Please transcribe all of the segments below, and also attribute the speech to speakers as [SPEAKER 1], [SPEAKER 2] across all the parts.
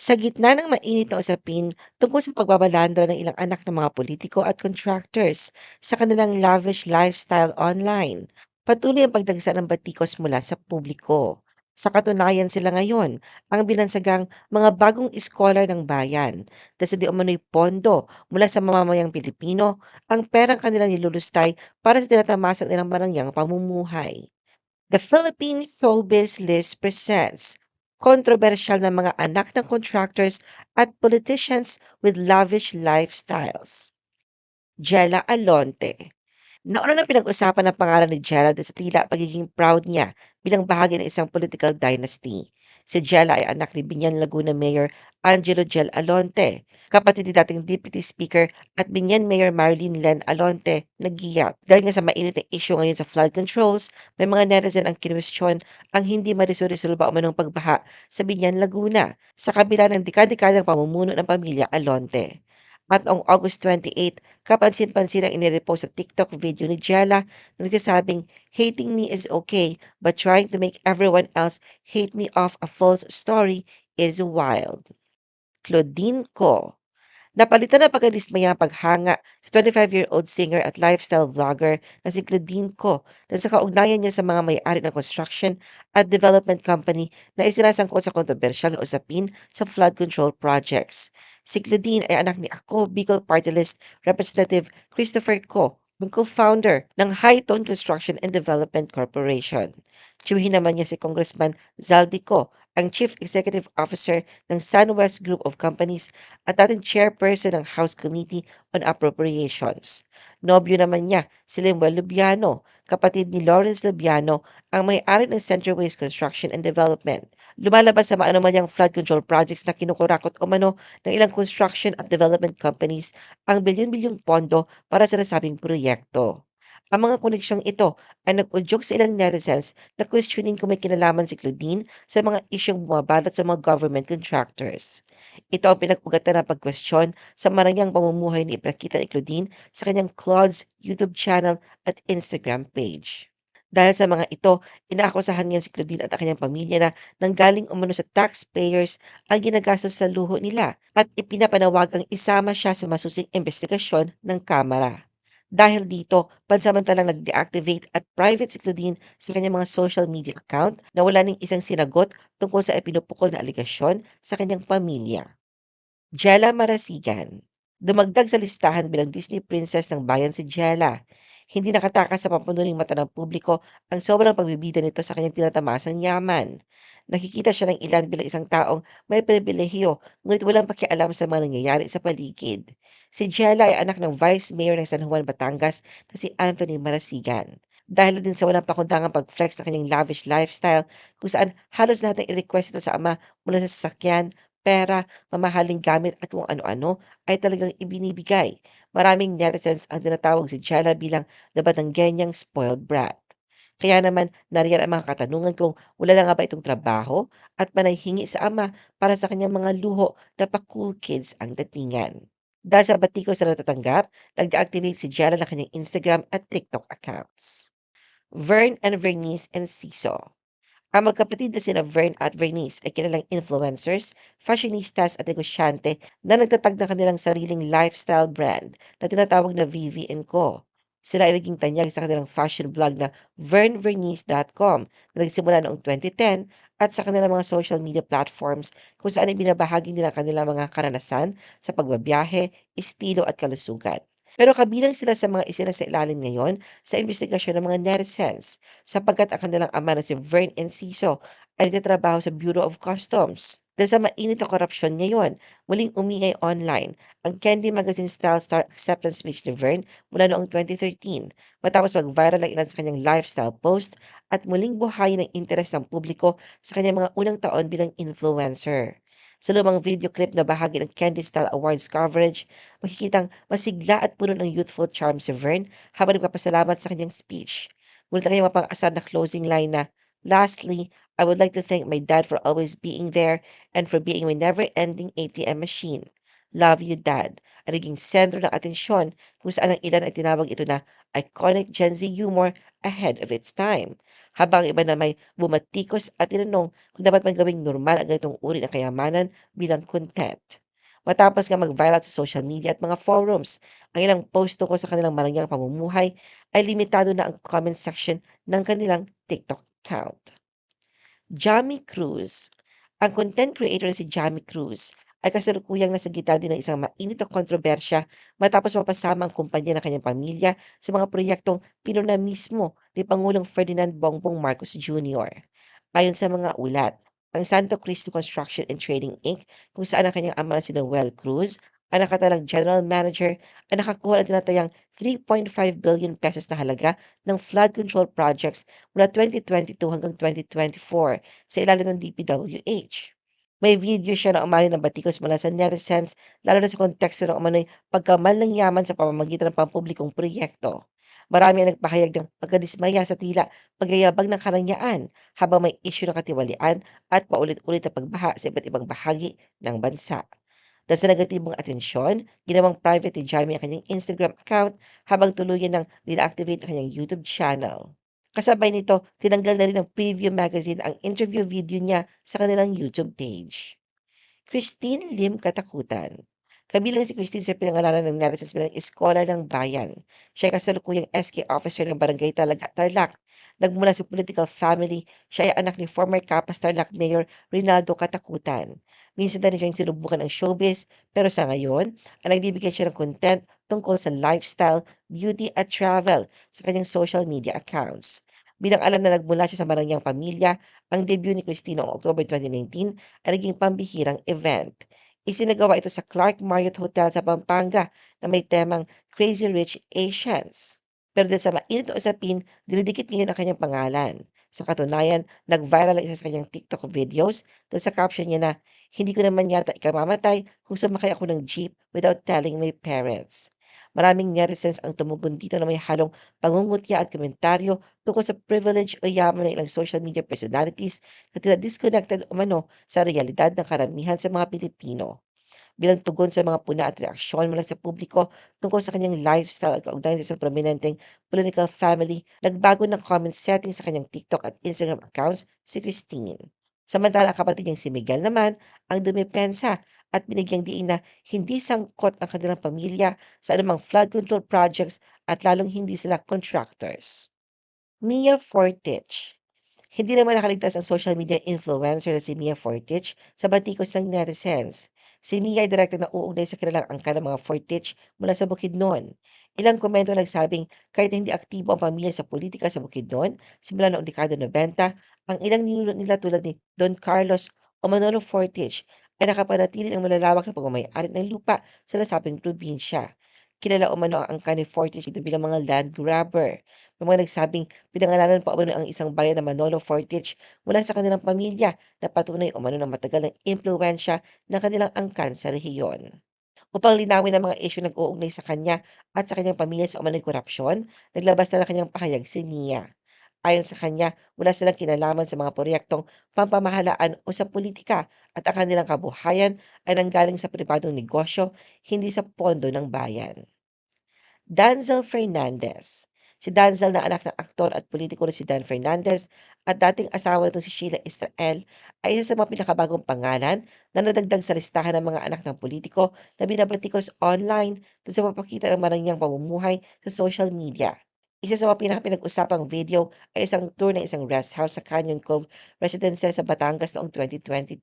[SPEAKER 1] Sa gitna ng mainit na usapin tungkol sa pagbabalandra ng ilang anak ng mga politiko at contractors sa kanilang lavish lifestyle online, patuloy ang pagdagsa ng batikos mula sa publiko. Sa katunayan sila ngayon, ang binansagang mga bagong scholar ng bayan dahil sa di umano'y pondo mula sa mamamayang Pilipino ang perang kanilang nilulustay para sa tinatamasan nilang marangyang pamumuhay. The Philippine Showbiz List presents kontrobersyal na mga anak ng contractors at politicians with lavish lifestyles. Jella Alonte. Nauna na pinag-usapan ang pangalan ni Jella sa tila pagiging proud niya bilang bahagi ng isang political dynasty. Si Jella ay anak ni Binyan Laguna Mayor Angelo Jel Alonte, kapatid ni dating Deputy Speaker at Binyan Mayor Marlene Len Alonte nagiyak. Dahil nga sa mainit na issue ngayon sa flood controls, may mga netizen ang kinwestiyon ang hindi marisoresolba o manong pagbaha sa Binyan Laguna sa kabila ng dekadekadang pamumuno ng pamilya Alonte. At noong August 28, kapansin-pansin ang inirepost sa TikTok video ni Jella na nagsasabing, Hating me is okay, but trying to make everyone else hate me off a false story is wild. Claudine Ko Napalitan ng pagkadismaya ang paghanga sa 25-year-old singer at lifestyle vlogger na si Claudine Ko dahil sa kaugnayan niya sa mga may-ari ng construction at development company na isinasangkot sa kontrobersyal na usapin sa flood control projects. Si Claudine ay anak ni Ako Bicol Party List Representative Christopher Ko, ang co-founder ng High Tone Construction and Development Corporation. Tiyuhin naman niya si Congressman Zaldi Ko, ang Chief Executive Officer ng SunWest Group of Companies at dating chairperson ng House Committee on Appropriations. Nobyo naman niya si Limuel Lubiano, kapatid ni Lawrence Lubiano, ang may-ari ng Centerways Construction and Development. Lumalabas sa maanomalyang flood control projects na kinukurakot umano ng ilang construction at development companies ang bilyon-bilyong pondo para sa nasabing proyekto. Ang mga koneksyong ito ay nag-udyok sa ilang netizens na questioning kung may kinalaman si Claudine sa mga isyong bumabalot sa mga government contractors. Ito ang pinag-ugatan ng pag-question sa marangyang pamumuhay ni ipinakita ni Claudine sa kanyang Claude's YouTube channel at Instagram page. Dahil sa mga ito, inaakusahan niya si Claudine at ang kanyang pamilya na nanggaling umano sa taxpayers ang ginagastos sa luho nila at ipinapanawagang isama siya sa masusing investigasyon ng Kamara. Dahil dito, pansamantalang nag-deactivate at private si Claudine sa kanyang mga social media account na wala ning isang sinagot tungkol sa ipinupukol na aligasyon sa kanyang pamilya. Jella Marasigan Dumagdag sa listahan bilang Disney Princess ng bayan si Jella. Hindi nakatakas sa pampunuling mata ng publiko ang sobrang pagbibida nito sa kanyang tinatamasang yaman. Nakikita siya ng ilan bilang isang taong may pribilehiyo ngunit walang pakialam sa mga nangyayari sa paligid. Si Jella ay anak ng Vice Mayor ng San Juan, Batangas na si Anthony Marasigan. Dahil din sa walang pakundangang pag-flex ng kanyang lavish lifestyle kung saan halos lahat ng i-request ito sa ama mula sa sasakyan, pera, mamahaling gamit at kung ano-ano ay talagang ibinibigay. Maraming netizens ang tinatawag si Jella bilang nabatanggenyang spoiled brat. Kaya naman nariyan ang mga katanungan kung wala na nga ba itong trabaho at panay hingi sa ama para sa kanyang mga luho na pa-cool kids ang datingan. Dahil sa batikos na natatanggap, nag-deactivate si Jella ng kanyang Instagram at TikTok accounts. Vern and Vernice and Siso ang magkapatid na sina Vern at Vernice ay kilalang influencers, fashionistas at negosyante na nagtatag ng kanilang sariling lifestyle brand na tinatawag na VV Co. Sila ay naging tanyag sa kanilang fashion blog na vernvernice.com na nagsimula noong 2010 at sa kanilang mga social media platforms kung saan ibinabahagi nila kanilang mga karanasan sa pagbabiyahe, estilo at kalusugan. Pero kabilang sila sa mga isinasailalim ngayon sa investigasyon ng mga netizens sapagkat ang kanilang ama na si Vern Enciso ay nagtatrabaho sa Bureau of Customs. Dahil sa mainit na korupsyon ngayon, muling umingay online ang Candy Magazine Style Star Acceptance Speech ni Vern mula noong 2013 matapos mag-viral ang ilan sa kanyang lifestyle post at muling buhayin ang interes ng publiko sa kanyang mga unang taon bilang influencer. Sa lumang video clip na bahagi ng Candy Style Awards coverage, makikitang masigla at puno ng youthful charm si Vern habang nagpapasalamat sa kanyang speech. Ngunit ang kanyang mapang-asar na closing line na, Lastly, I would like to thank my dad for always being there and for being my never-ending ATM machine. Love You Dad, ang naging sentro ng atensyon kung saan ang ilan ay tinawag ito na iconic Gen Z humor ahead of its time. Habang ang iba na may bumatikos at tinanong kung dapat man gawing normal ang ganitong uri ng kayamanan bilang content. Matapos nga mag-viral sa social media at mga forums, ang ilang post tungkol sa kanilang marangyang pamumuhay ay limitado na ang comment section ng kanilang TikTok account. Jamie Cruz Ang content creator na si Jamie Cruz ay kasalukuyang nasa gitna din ng isang mainit na kontrobersya matapos mapasama ang kumpanya ng kanyang pamilya sa mga proyektong pinuna mismo ni Pangulong Ferdinand Bongbong Marcos Jr. Ayon sa mga ulat, ang Santo Cristo Construction and Trading Inc. kung saan ang kanyang ama na si Noel Cruz ang nakatalang general manager ay nakakuha ng tinatayang 3.5 billion pesos na halaga ng flood control projects mula 2022 hanggang 2024 sa ilalim ng DPWH. May video siya na umani ng batikos mula sa netizens lalo na sa konteksto ng umano'y pagkamal ng yaman sa pamamagitan ng pampublikong proyekto. Marami ang nagpahayag ng pagkadismaya sa tila pagyayabang ng karangyaan habang may isyu ng katiwalian at paulit-ulit na pagbaha sa iba't ibang bahagi ng bansa. Dahil sa negatibong atensyon, ginawang private ni Jamie ang kanyang Instagram account habang tuluyan ng dina-activate ang kanyang YouTube channel. Kasabay nito, tinanggal na rin ng Preview Magazine ang interview video niya sa kanilang YouTube page. Christine Lim Katakutan Kabilang si Christine sa pinangalanan ng netizens bilang Scholar ng Bayan. Siya ay kasalukuyang SK officer ng Barangay Talaga, Tarlac. Nagmula sa political family, siya ay anak ni former Capas Tarlac Mayor Rinaldo Katakutan. Minsan na rin siyang sinubukan ng showbiz, pero sa ngayon, ay nagbibigay siya ng content tungkol sa lifestyle, beauty at travel sa kanyang social media accounts. Bilang alam na nagmula siya sa marangyang pamilya, ang debut ni Christine noong October 2019 ay naging pambihirang event. Isinagawa ito sa Clark Marriott Hotel sa Pampanga na may temang Crazy Rich Asians. Pero dahil sa mainit na usapin, dinidikit ngayon ang kanyang pangalan. Sa katunayan, nag-viral ang isa sa kanyang TikTok videos dahil sa caption niya na, Hindi ko naman yata ikamamatay kung sumakay ako ng jeep without telling my parents. Maraming netizens ang tumugon dito na may halong pangungutya at komentaryo tungkol sa privilege o yaman ng ilang social media personalities na tila disconnected umano sa realidad ng karamihan sa mga Pilipino. Bilang tugon sa mga puna at reaksyon mula sa publiko tungkol sa kanyang lifestyle at kaugnayan sa prominenteng political family, nagbago ng comment setting sa kanyang TikTok at Instagram accounts si Christine. Samantala kapatid niyang si Miguel naman ang dumepensa at binigyang diin na hindi sangkot ang kanilang pamilya sa anumang flood control projects at lalong hindi sila contractors. Mia Fortich Hindi naman nakaligtas ang social media influencer na si Mia Fortich sa batikos ng netizens. Si Mia ay direktang nauugnay sa kilalang angka ng mga Fortich mula sa Bukidnon. Ilang komento nagsabing kahit hindi aktibo ang pamilya sa politika sa Bukidnon, simula noong dekada 90, ang ilang ninuno nila tulad ni Don Carlos o Manolo Fortich ay nakapanatili ng malalawak na pagmamayari ng lupa sa nasabing probinsya. Kilala umano ang angka ni dito bilang mga land grabber. May mga nagsabing pinangalanan pa umano ang isang bayan na Manolo Fortich mula sa kanilang pamilya na patunay umano ng matagal ng impluensya ng kanilang angkan sa rehiyon. Upang linawin ang mga isyu nag-uugnay sa kanya at sa kanyang pamilya sa umano'y korupsyon, naglabas na ng kanyang pahayag si Mia. Ayon sa kanya, wala silang kinalaman sa mga proyektong pampamahalaan o sa politika at ang kanilang kabuhayan ay nanggaling sa pribadong negosyo, hindi sa pondo ng bayan. Danzel Fernandez Si Danzel na anak ng aktor at politiko na si Dan Fernandez at dating asawa nito si Sheila Israel ay isa sa mga pinakabagong pangalan na nadagdag sa listahan ng mga anak ng politiko na binabatikos online dun sa papakita ng marangyang pamumuhay sa social media. Isa sa mga pinaka-pinag-usapang video ay isang tour ng isang rest house sa Canyon Cove Residences sa Batangas noong 2022.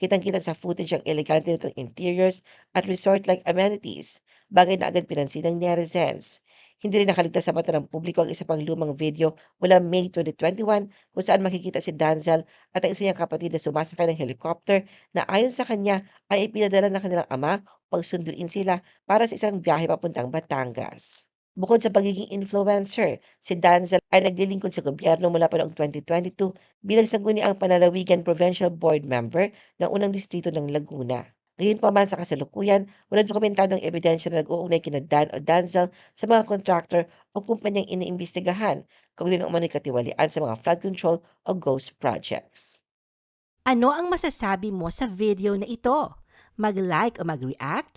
[SPEAKER 1] Kitang-kita sa footage ang elegante nitong interiors at resort-like amenities, bagay na agad pinansin ng netizens. Hindi rin nakaligtas sa mata ng publiko ang isa pang lumang video mula May 2021 kung saan makikita si Danzel at ang isa niyang kapatid na sumasakay ng helicopter na ayon sa kanya ay ipinadala ng kanilang ama upang sunduin sila para sa isang biyahe papuntang Batangas. Bukod sa pagiging influencer, si Danzel ay naglilingkod sa gobyerno mula pa noong 2022 bilang sangguniang panlalawigan provincial board member ng unang distrito ng Laguna. Gayunpaman sa kasalukuyan, walang dokumentadong ebidensya na nag-uugnay kina Dan o Danzel sa mga contractor o kumpanyang iniimbestigahan kaugnay ng umano'y katiwalian sa mga flood control o ghost projects.
[SPEAKER 2] Ano ang masasabi mo sa video na ito?
[SPEAKER 1] mag-like o mag-react,